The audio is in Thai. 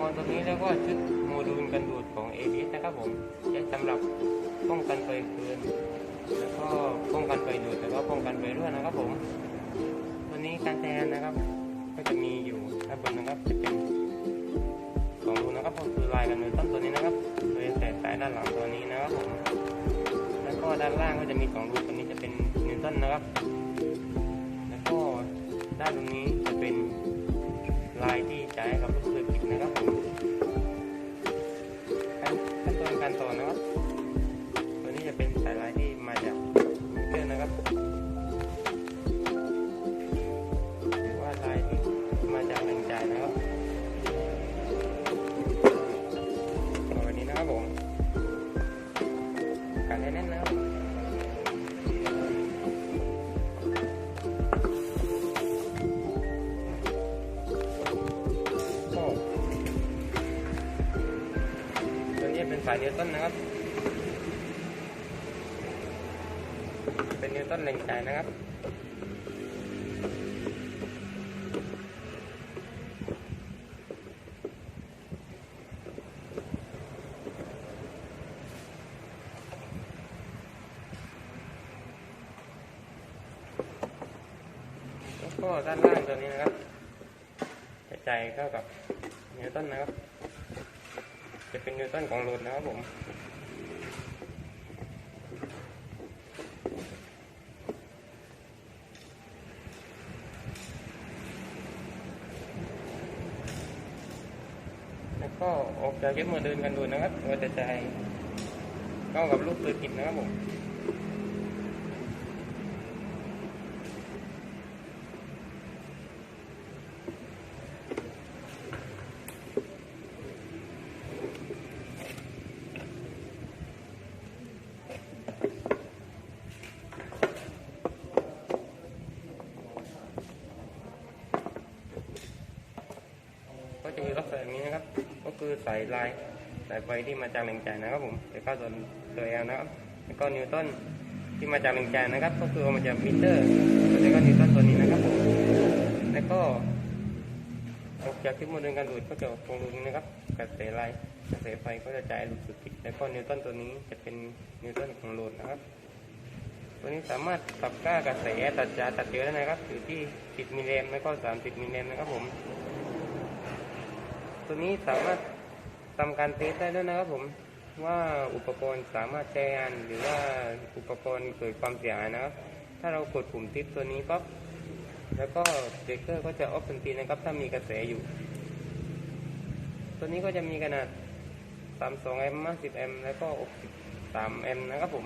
กรณ์ตัวนี้แล้วก็ชุดโมดูลกันดูดของ a b s นะครับผมใช้สำหรับป้องกันไฟคืนแล้วก็ป้องกันไฟดูดแล้วก็ป้องกันไฟรั่วนะครับผมตัวนี้การแทนนะครับ ก็จะมีอยู่ด้านบนนะครับจะเป็นสองรูนะครับก็คือลายกันในต้นตัวนี้นะครับโดยแต่สายด้านหลังตัวนี้นะครับผมแล้วก็ด้านล่างก็จะมีสองรูตัวนี้จะเป็นนิวตันนะครับ แล้วก็ด้านตรงนี้จะเป็นลายที่ใช้กับายนิวตันนะครับ เป็นนิวตันแรงจ่ายนะครับก็ด้านล่างตัวนี้นะครับกระจเข้ากับนิวตันนะครับ จะเป็นนิวตันของโหลดนะครับผมแล้วก็ออกจากยึดมือเดินกันดูนะครับก็จะใจายเข้ากับลูกปืนกินนะครับผม ก็จะมีลักษณะนี้นะครับ ก็คือสายลายสายไฟที่มาจากแรงจ่ายนะครับผมจะเข้าส่วนตัวแอลนะครับแล้วก็นิวตันที่มาจากแรงจ่ายนะครับ ก็คือมาจากมิเตอร์แล้วก็นิวตันตัวนี้นะครับผมแล้วก็ออกจากที่โมเดลการดูดก็จะตรงรูนี้นะครับกระแสลายกระแสไฟก็จะจ่ายหลุดสุดติดแล้วก็นิวตันตัวนี้จะเป็นนิวตันของโหลดนะครับ ตัวนี้สามารถปรับค่ากระแสตัดจ่าตัดเยอะได้นะครับอยู่ที่ 10มิลลิแอมป์แล้วก็ 30มิลลิแอมป์นะครับผม ตัวนี้สามารถทำการเทสได้ด้วยนะครับผมว่าอุปกรณ์สามารถใช้งานหรือว่าอุปกรณ์เกิดความเสียหายนะครับ ถ้าเรากดปุ่มทิปตัวนี้ปั๊บแล้วก็เบรกเกอร์ก็จะออฟทันทีนะครับ ถ้ามีกระแสอยู่ ตัวนี้ก็จะมีขนาด 32 แอมป์50 แอมป์แล้วก็ 63 แอมป์นะครับผม